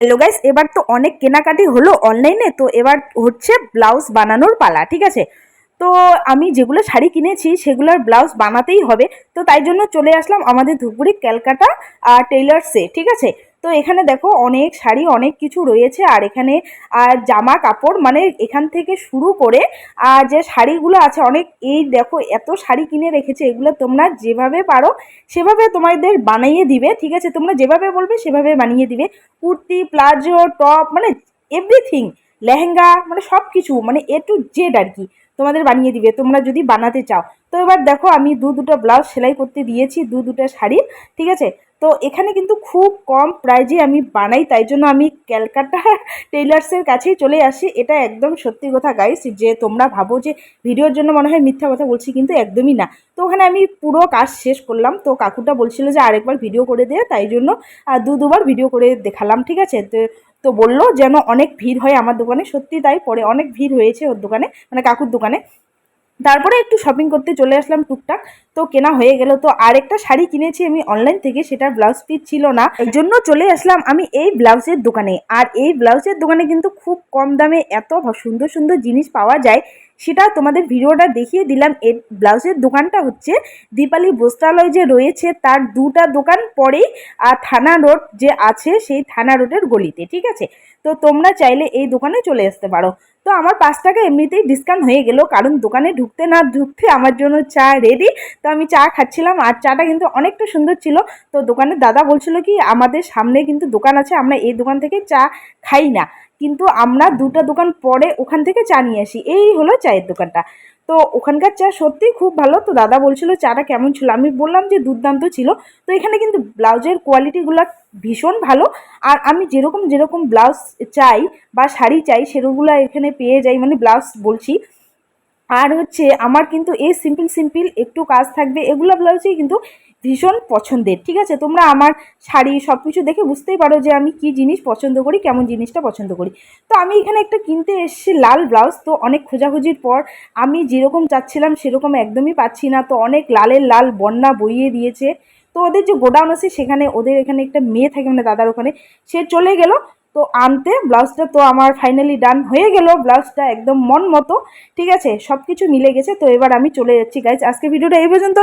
Hello guys এবার তো অনেক কেনাকাটি হলো অনলাইনে তো এবার হচ্ছে ব্লাউজ বানানোর পালা, ঠিক আছে? তো আমি যেগুলো শাড়ি কিনেছি, সেগুলোর ব্লাউজ বানাতেই হবে। তো তাই জন্য চলে আসলাম আমাদের ধুপগুড়ি ক্যালকাটা টেইলার্সে ঠিক আছে? তো এখানে দেখো অনেক শাড়ি, অনেক কিছু রয়েছে। আর এখানে, আর জামা কাপড় মানে এখান থেকে শুরু করে, আর যে শাড়িগুলো আছে, অনেক এই দেখো এত শাড়ি কিনে রেখেছে, এগুলো তোমরা যেভাবে পারো, সেভাবে তোমাদের বানিয়ে দিবে, ঠিক আছে? তোমরা যেভাবে বলবে, সেভাবে বানিয়ে দিবে। কুর্তি, প্লাজো, টপ মানে এভরিথিং লেহেঙ্গা মানে সব কিছু মানে এ টু জেড আর কি তোমাদের বানিয়ে দিবে, তোমরা যদি বানাতে চাও। তো এবার দেখো আমি দু দুটো ব্লাউজ সেলাই করতে দিয়েছি, দু দুটো শাড়ি ঠিক আছে? তো এখানে কিন্তু খুব কম প্রাইজে আমি বানাই, তাই জন্য আমি ক্যালকাটা টেইলার্সের কাছেই চলে আসি। এটা একদম সত্যি কথা গাইস যে তোমরা ভাবো যে ভিডিওর জন্য মনে হয় মিথ্যা কথা বলছি, কিন্তু একদমই না। তো ওখানে আমি পুরো কাজ শেষ করলাম। তো কাকুটা বলছিল যে আরেকবার ভিডিও করে দে, তাই জন্য দু দুবার ভিডিও করে দেখালাম, ঠিক আছে? তো তো বলল যেন অনেক ভিড় হয় আমার দোকানে, সত্যি তাই, পরে অনেক ভিড় হয়েছে ওর দোকানে মানে কাকুর দোকানে। তারপরে একটু শপিং করতে চলে আসলাম টুকটাক। তো কেনা হয়ে গেল। তো আরেকটা শাড়ি কিনেছি আমি অনলাইন থেকে। সেটার ব্লাউজ পিস ছিল না। এই জন্য চলে আসলাম আমি এই ব্লাউজের দোকানে। আর এই ব্লাউজের দোকানে কিন্তু খুব কম দামে এত সুন্দর সুন্দর জিনিস পাওয়া যায়। সেটা তোমাদের ভিডিওটা দেখিয়ে দিলাম। এই ব্লাউজের দোকানটা হচ্ছে দীপালি বস্ত্রালয় যে রয়েছে। তার দুটা দোকান পরেই আর থানা রোড যে আছে, সেই থানা রোডের গলিতে। ঠিক আছে? তো তোমরা চাইলে এই দোকানে চলে আসতে পারো। তো আমার পাঁচ টাকা এমনিতেই ডিসকাউন্ট হয়ে গেল, কারণ দোকানে ঢুকতে না ঢুকতে আমার জন্য চা রেডি তো আমি চা খাচ্ছিলাম আর চাটা কিন্তু অনেকটা সুন্দর ছিল। তো দোকানের দাদা বলছিল কি, আমাদের সামনে কিন্তু দোকান আছে, আমরা এই দোকান থেকে চা খাই না। কিন্তু আমরা দুটো দোকান পরে ওখান থেকে চা নিয়ে আসি। এই হলো চায়ের দোকানটা। তো ওখানকার চা সত্যিই খুব ভালো। তো দাদা বলছিল চাটা কেমন ছিল? আমি বললাম যে দুর্দান্ত ছিল। তো এখানে কিন্তু ব্লাউজের কোয়ালিটিগুলো ভীষণ ভালো। আর আমি যেরকম যেরকম ব্লাউজ চাই বা শাড়ি চাই সেরকমগুলো এখানে পেয়ে যাই। মানে ব্লাউজ বলছি। আর হচ্ছে আমার কিন্তু এই সিম্পল সিম্পল একটু কাজ থাকবে, এগুলো ব্লাউজই কিন্তু ভীষণ পছন্দের, ঠিক আছে? তোমরা আমার শাড়ি সব কিছু দেখে বুঝতেই পারো যে আমি কি জিনিস পছন্দ করি, কেমন জিনিসটা পছন্দ করি। তো আমি এখানে একটা কিনতে এসেছি লাল ব্লাউজ, তো অনেক খোঁজাখুঁজির পর আমি যেরকম চাচ্ছিলাম সেরকম একদমই পাচ্ছি না, তো অনেক লালের লাল বন্যা বইয়ে দিয়েছে। তো ওদের যে গোডাউন আছে সেখানে ওদের এখানে একটা মেয়ে থাকে মানে দাদার ওখানে, সে চলে গেল তো আনতে, ব্লাউজটা তো আমার ফাইনালি ডান হয়ে গেল, ব্লাউজটা একদম মন মতো, ঠিক আছে? সব কিছু মিলে গেছে, তো এবার আমি চলে যাচ্ছি গাইজ আজকে ভিডিওটা এই পর্যন্ত।